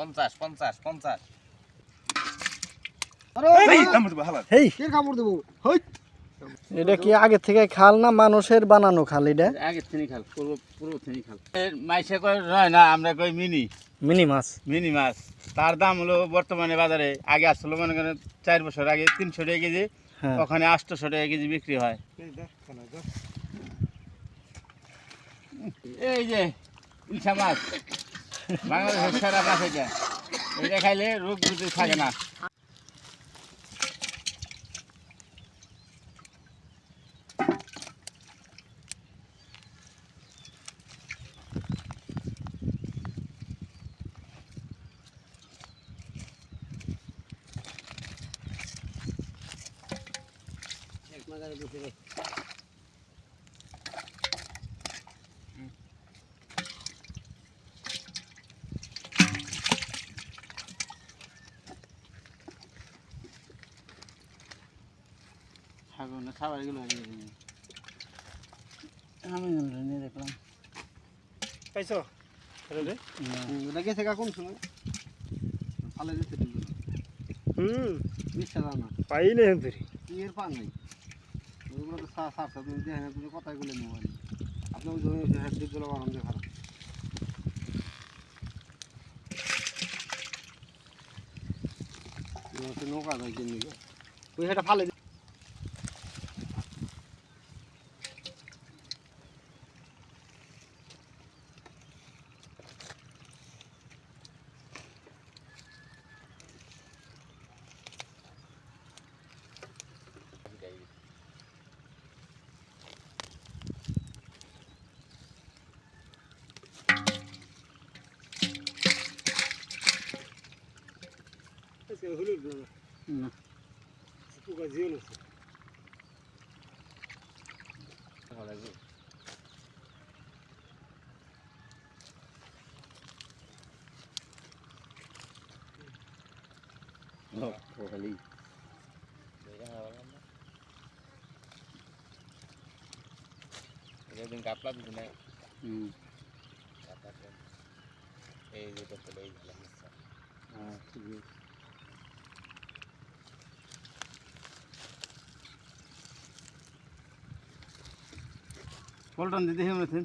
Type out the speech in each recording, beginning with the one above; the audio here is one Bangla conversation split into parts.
পঞ্চাশ পঞ্চাশ পঞ্চাশ। এটা কি আগে থেকে খাল না মানুষের বানানো খাল এটা? আগে থেকে খাল পূর্ব পূর্ব থেকে খাল। মাইসে কয় নয় না আমরা কই মিনি। মিনি মাছ। মিনি মাছ। তার দাম হলো বর্তমানে বাজারে আগে আসলো মনে করেন চার বছর আগে তিনশো টাকা কেজি হ্যাঁ। ওখানে আটশোশো টাকা কেজি বিক্রি হয়। এই যে ইলশা মাছ। বাংলাদেশের সেরা মাছ এটা এটা খাইলে রোগ বুঝে থাকে না। ছাগল না খাবার এগুলো আমি নিয়ে দেখলাম। পাইছো? এটা গেছে কাকুন শুনে ভালো গেছে হুম। বিশ্বাস না। পাইলে হেন ফেরি কি এর পান নাই। ওগুলো তো সার সার সার তুমি দেখেন তুমি কথাই বলে মোবাইল আপনি ওই জমি হেড দিকগুলো নৌকা যায় কিনে ওই হেটা ফালে দে। হলুদ না। পোকা জিওল আছে খালি একদিন কাপলা দিতে না হুম এই যেটা চলে এই গেলাম হ্যাঁ ঠিক আছে পল্টন দিদি হেমেছেন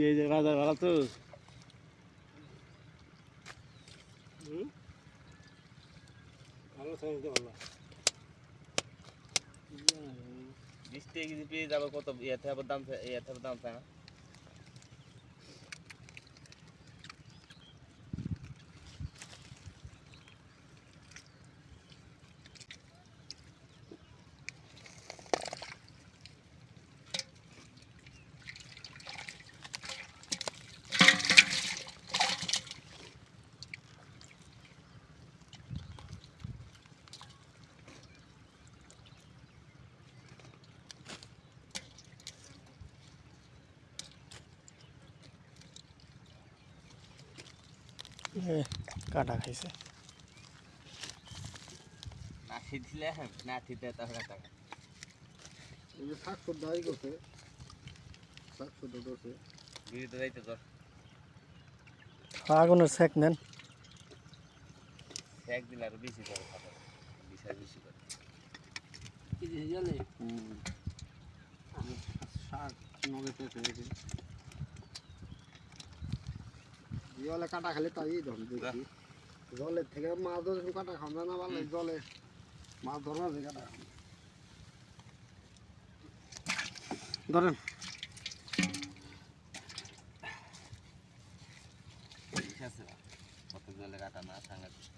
এই যে বাজার ভালো তো। ভালো সাইজ ভালো বিশ টাকা পেয়ে যাব কত? আবার দাম আবার দাম থাকে এ, কাটা খাইছে। নাঠি দিলে নাঠিতে তাহলে টাকা এই যে শাক সদ্দাই করছে শাক সদ্দা করছে বিড়িতে যাইতে তোর। আগুনের সেক নেন। এক দিলে আরও বেশি করে খাবার বিশাল বেশি করে। হুম শাক নগেতে ফেলেছে জলে কাটা খালি তাই ধর দেখি। জলের থেকে মাছ ধরে কাটা খাওয়া যায় না ভালো জলে মাছ ধরবা না কাটা ধরেন। ঠিক আছে কত জলে কাটা না সাংঘাতিক।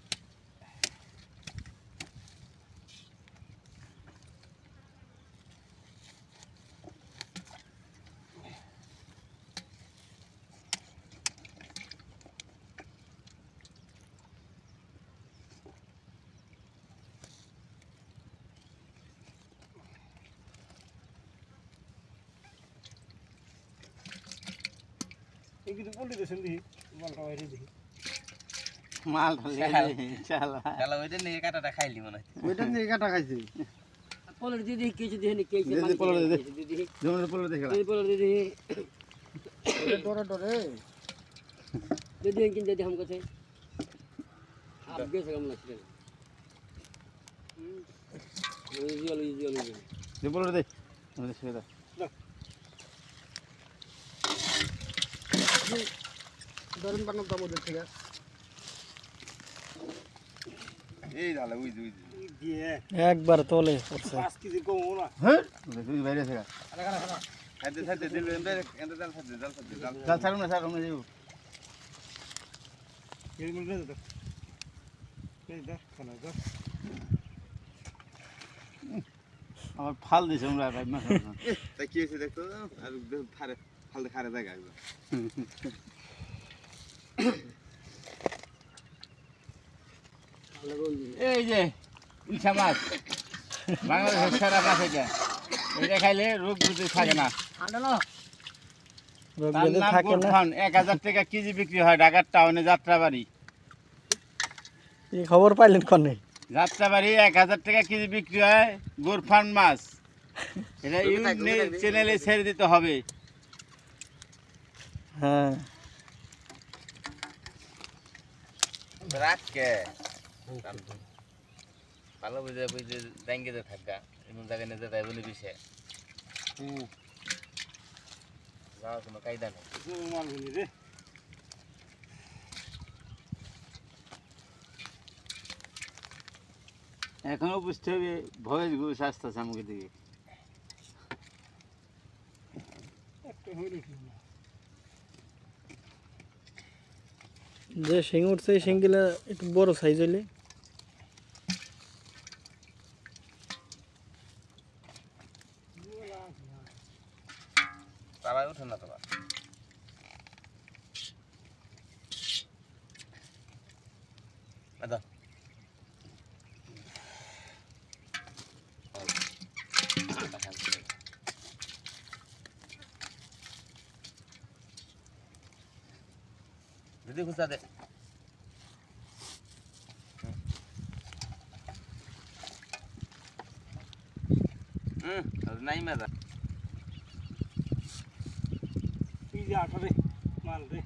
কিন্তু পল্লি দেছেন দেখি মালটা বাইরে দেখি মাল শালা ওইটা নিয়ে কাটাটা খাইলি মনে হয় ওইটা নিয়ে কাটা খাইছে পলের দিদি কিছু দিয়ে নি কিছু দে, দে, পলের দে, দে। দিদি যেমন পোলো দেখে দিদি পলের দিদি ডরে ডরে দিদি কিন দিদি हमको थे आप गए से हम लगते हैं यूजुअल यूजुअल যে পোলো দে আমাদের ছেড়ে দাও ধরেন বানার দাম ওদের থেকে। এই ডালে উই উই একবার তোলে পড়ছে। পাঁচ কেজি কমো না। হ্যাঁ? তুই বাইরে আছে খাইতে খাইতে দিল এন্ডে এন্ডে জাল খাইতে জাল খাইতে জাল জাল ছাড়ুন না ছাড়ুন না যাও এই তো দেখ। খানা দেখ। আমার ফাল দিছে আমরা ভাই মাছ তা কি হয়েছে দেখতো আর দেখো খারে ফালতে খারে জায়গা একদম এই যে ইলশা মাছ বাংলাদেশের সেরা মাছ এটা এটা খাইলে রোগ বুঝে থাকে না। এক হাজার টাকা কেজি বিক্রি হয় ঢাকার টাউনে যাত্রাবাড়ি। এই খবর পাইলেন কনে? যাত্রাবাড়ি এক হাজার টাকা কেজি বিক্রি হয় গোরফান মাছ। এটা ইউটিউব চ্যানেলে ছেড়ে দিতে হবে। হ্যাঁ। ভালো বুঝে বুঝে যে থাকা এমন জায়গায় নিতে তাই বলে বিষে যাওয়ার কোনো কায়দা নেই। রে। এখনও বুঝতে হবে ভয়েস ঘুষ আসতেছে আমাকে দিকে একটা হইলে কি না যে শিং উঠছে এই শিংগুলা একটু বড় সাইজ হইলে। তারাই ওঠে না তোরা দাদা দিদি খুঁজা দে। হুম নাই মেদা এই যে আঠারে মাল রে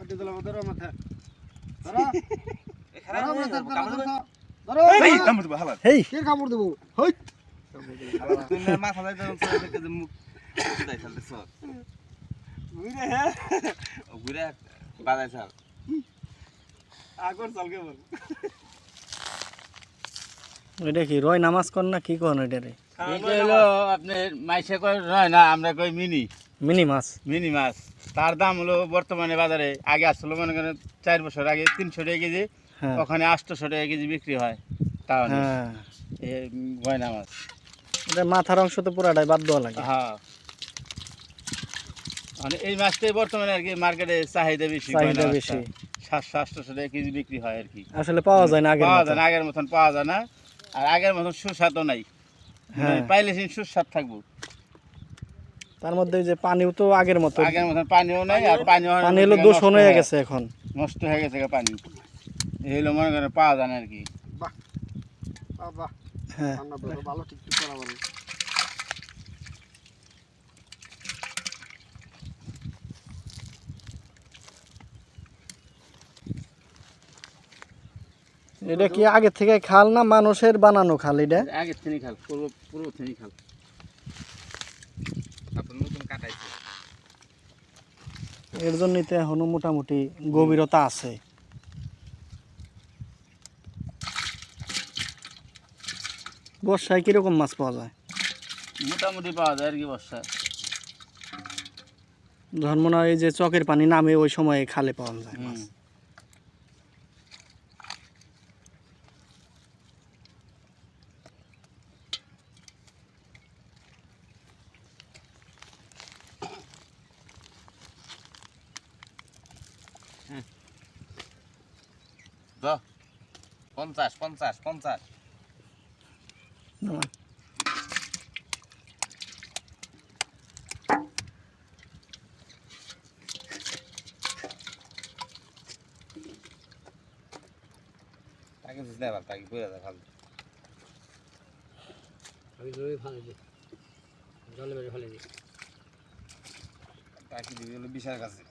আটি দিলাম ধরো মাথা। ধরো ধরো মাথা যাবে, ধরো কামড় ধরো দেবে। এই, ধরো। কামড় দেবে, হালার। হেই। কে কামড় দেবো? হই। তুই মাথা মুখ সর। ঘুরে হ্যাঁ? ঘুরে বাজায় ছাড়। আগর চাল কেবল এটা কি রয় নামাজ কর না কি কন এটা রে? এটা মাইসে কয় নয় না আমরা কই মিনি। মিনি মাছ। মিনি মাছ। তার দাম হলো বর্তমানে বাজারে আগে আসলো মনে করেন চার বছর আগে তিনশো টাকা কেজি হ্যাঁ। ওখানে আটশোশো টাকা কেজি বিক্রি হয় তাহলে। হ্যাঁ। গয়না মাছ এটা মাথার অংশ তো পুরাটাই বাদ দেওয়া লাগে। হ্যাঁ। মানে এই মাছটাই বর্তমানে আর কি মার্কেটে চাহিদা বেশি চাহিদা বেশি। সাতশো টাকা কেজি বিক্রি হয় আর কি। আসলে পাওয়া যায় না পাওয়া যায় না আগের মতন পাওয়া যায় না। আর আগের মতন সুস্বাদও নাই। হ্যাঁ। পাইলে সেই সুস্বাদ থাকব। তার মধ্যে যে পানিও তো আগের মতো আগের মতন পানিও নাই আর পানিও পানি হলো দূষণ হয়ে গেছে এখন। নষ্ট হয়ে গেছে পানি। এই হলো মনে করেন পাওয়া যায় না আর কি। বাবা হ্যাঁ। ভালো ঠিক ঠিক করা এটা কি আগে থেকে খাল না মানুষের বানানো খাল এটা? আগে থেকে খাল পুরো পুরো থেকে খাল। তারপর নতুন কাটাইছে। এর জন্যই তো এখনও মোটামুটি গভীরতা আছে। বর্ষায় কীরকম মাছ পাওয়া যায়? মোটামুটি পাওয়া যায় আর কি বর্ষা যখন মনে হয় এই যে চকের পানি নামে ওই সময় খালে পাওয়া যায় মাছ। দাও। পঞ্চাশ পঞ্চাশ পঞ্চাশ। তাকে দিস না এবার তাকে বলে দে ভালো আমি জমি ফালে দিই জলে বেড়ে ফেলে দিই টাকি দিবি হলো বিশাল কাছে